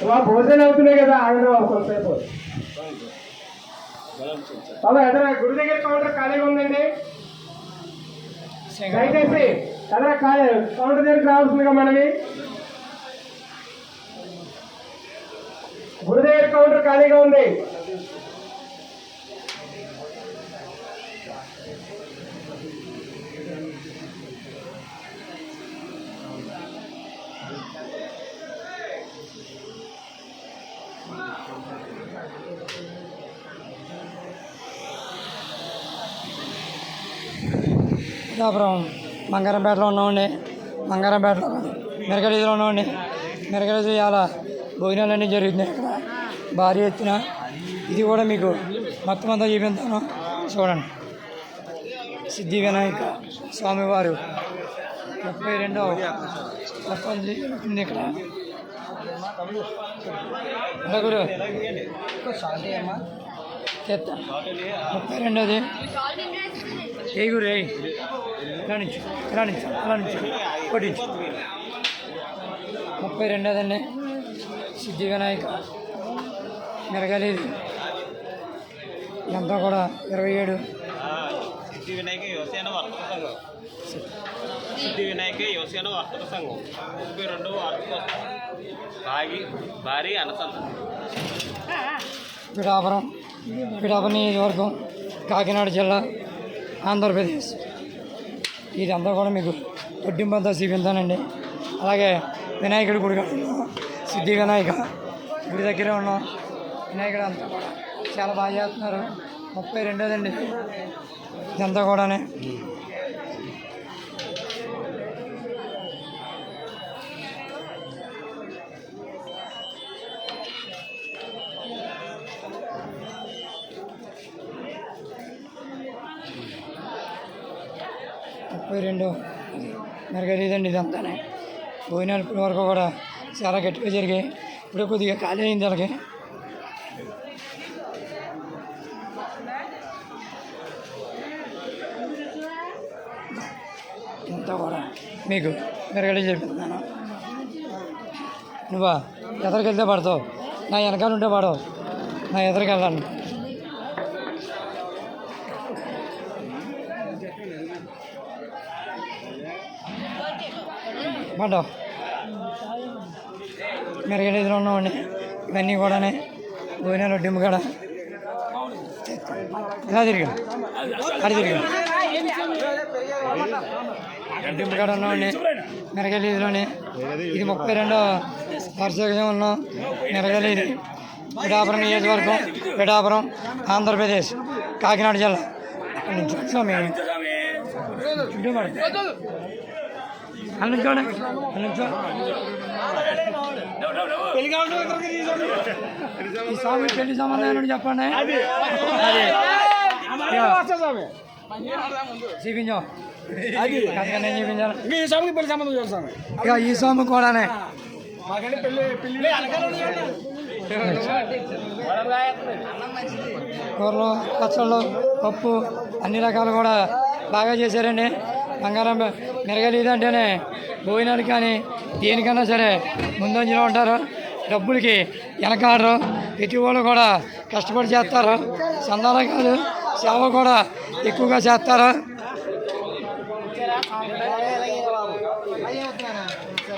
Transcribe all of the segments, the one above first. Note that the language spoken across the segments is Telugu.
బాబా భోజనం అవుతున్నాయి కదా ఆగండి బాబు కొంతసేపు. బాబా ఎదరా గుడి దగ్గర కౌంటర్ ఖాళీగా ఉందండి? దయచేసి ఎదరా ఖాళీ కౌంటర్ దగ్గరికి రావాల్సిందిగా మనవి. గుడి దగ్గర కౌంటర్ ఖాళీగా ఉంది. పిఠాపురం బంగారంపేటలో ఉన్నామండి బంగారంపేటలో మిరగలీదిలో ఉన్నామండి మిరగలీది ఇవాళ భోజనాలన్నీ జరుగుతున్నాయి ఇక్కడ భారీ ఎత్తున ఇది కూడా మీకు మొత్తం అంతా చూపిస్తాను. చూడండి. సిద్ధి వినాయక స్వామివారు. ముప్పై రెండవ మొత్తం ఇక్కడ. గురు. చెత్త ముప్పై రెండోది. ఏ గురు ఏ ఇలా నుంచి ఇలా నుంచి అలా నుంచి ముప్పై రెండోదండి. సిద్ధి వినాయక మెరగలేదు. ఇదంతా కూడా ఇరవై ఏడు. సిద్ధి వినాయక యువసేన వర్తక సంఘం. సిద్ధి వినాయక యువసేన వర్తక సంఘం. ముప్పై రెండు ఆర్థిక భాగి భారీ అనుసంధానం పిఠాపురం పిఠాపురం నియోజకవర్గం కాకినాడ జిల్లా ఆంధ్రప్రదేశ్. వీటంతా కూడా మీకు పొడ్డింపంతా చూపించానండి అలాగే వినాయకుడి గుడి సిద్ధి వినాయక గుడి దగ్గర ఉన్నాం. వినాయకుడు అంతా కూడా చాలా బాగా చేస్తున్నారు. ముప్పై రెండోదండి. ఇదంతా కూడానే. ముప్పై రెండు. మెరగలేదండి ఇదంతానే. భోజనాలు ఇప్పటి వరకు కూడా చాలా గట్టిగా జరిగాయి. ఇప్పుడు కొద్దిగా ఖాళీ అయింది అలాగే. ఇంత కూడా మీకు మెరగడే చెప్తున్నాను నువ్వా? ఎదరికి వెళ్తే పడతావు? నా వెనకాల ఉంటే పడవు. నా ఎదరికి పడ్డావు మెరగడి ఎదురు ఉన్నామండి ఇవన్నీ కూడానే భోజనాలు డిమ్ కాడ. ఇలా తిరిగా అడి తిరిగా డిమ్ కాడ ఉన్నామండి మెరగలి ఇదిలోనే. ఇది ముప్పై రెండో వార్షికం ఉన్నాం. మెరగలి ఇది. పిఠాపురం నియోజకవర్గం పిఠాపురం ఆంధ్రప్రదేశ్ కాకినాడ జిల్లా. అక్కడి నుంచి స్వామి. చుట్టూ ఈ స్వామి పెళ్ళి ఏంటో చెప్పండి. అదే. చూపించాం. అది. నేను చూపించాను స్వామికి పెళ్ళి సంబంధం చేస్తాను ఇక ఈ స్వామి కూడానే. కూరలు పచ్చళ్ళు పప్పు అన్ని రకాలు కూడా బాగా చేశారండి. బంగారం మిరగలేదు అంటేనే భోజనాలు కానీ దేనికన్నా సరే ముందంజలో ఉంటారు. డబ్బులకి వెనకాడరు. ప్రతి వాళ్ళు కూడా కష్టపడి చేస్తారు. సందాన కాదు సేవ కూడా ఎక్కువగా చేస్తారు.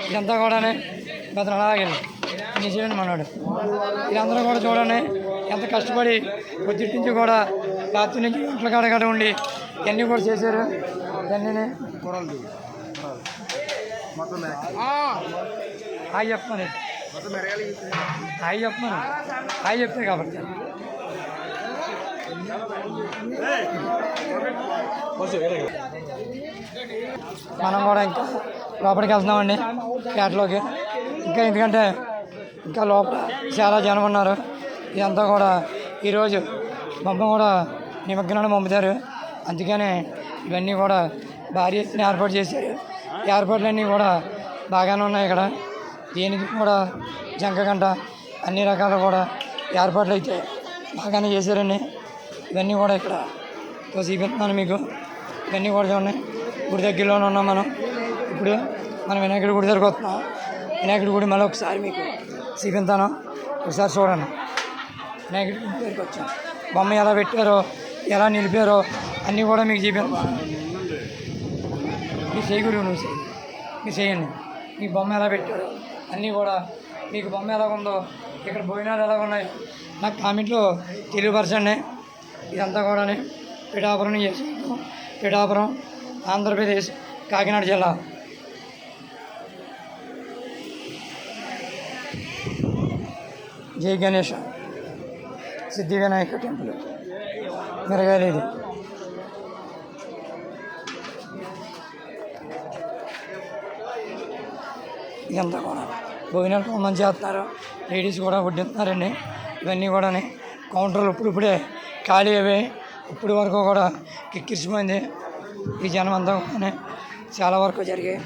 ఇదంతా కూడానే గత అలాగే నిజమే మనోడు. వీళ్ళందరూ కూడా చూడండి ఎంత కష్టపడి పొద్దుటి నుంచి కూడా రాత్రి నుంచి ఇంట్లో కాడ ఉండి ఇవన్నీ కూడా చేశారు. ఇవన్నీ హాయ్ చెప్పమని హాయ్ చెప్పమని హాయ్ చెప్తే కాబట్టి. మనం కూడా ఇంకా లోపలికి వెళ్తున్నామండి పేటలోకి ఇంకా ఎందుకంటే ఇంకా లోపల చాలా జనం ఉన్నారు. ఇదంతా కూడా ఈరోజు బొమ్మ కూడా నిమగ్నాన్ని పంపుతారు. అందుకనే ఇవన్నీ కూడా భారీ ఎత్తున ఏర్పాటు చేశారు. ఏర్పాట్లన్నీ కూడా బాగానే ఉన్నాయి ఇక్కడ. దీనికి కూడా జంకగంట అన్ని రకాల కూడా ఏర్పాట్లు అయితే బాగానే చేశారండి. ఇవన్నీ కూడా ఇక్కడ చూపిస్తున్నాను మీకు. ఇవన్నీ కూడా చూడండి. గుడి దగ్గరలోనే ఉన్నాం మనం. ఇప్పుడు మనం వినాయకుడి గుడి దగ్గరకు వస్తున్నాం. వినాయకుడి గుడి మళ్ళీ ఒకసారి మీకు చూపించాను ఒకసారి చూడండి. వినాయకుడిగుడి దగ్గరికి వచ్చాం. బొమ్మ ఎలా పెట్టారో ఎలా నిలిపారో అన్నీ కూడా మీకు చూపిస్తాను. మీరు చేయకూడదు నువ్వు చేయి మీ చేయండి మీ బొమ్మ ఎలా పెట్టారు అన్నీ కూడా మీకు బొమ్మ ఎలా ఉందో ఇక్కడ భోజనాలు ఎలా ఉన్నాయి? నాకు కామెంట్లో తెలియపరచండి. ఇదంతా కూడా పిఠాపురం చేసి పిఠాపురం ఆంధ్రప్రదేశ్ కాకినాడ జిల్లా. జై గణేష్. సిద్ధి వినాయక టెంపుల్. మిరగాలి ఇది. అంతా కూడా. భోజనాలు కొంతమంది చేస్తున్నారు. లేడీస్ కూడా వడ్డిస్తున్నారండి. ఇవన్నీ కూడా కౌంటర్లు ఇప్పుడిప్పుడే ఖాళీ అయ్యాయి ఇప్పుడు వరకు కూడా కిక్కిరిసిపోయింది. ఈ జనం అంతా కూడా చాలా వరకు జరిగాయి.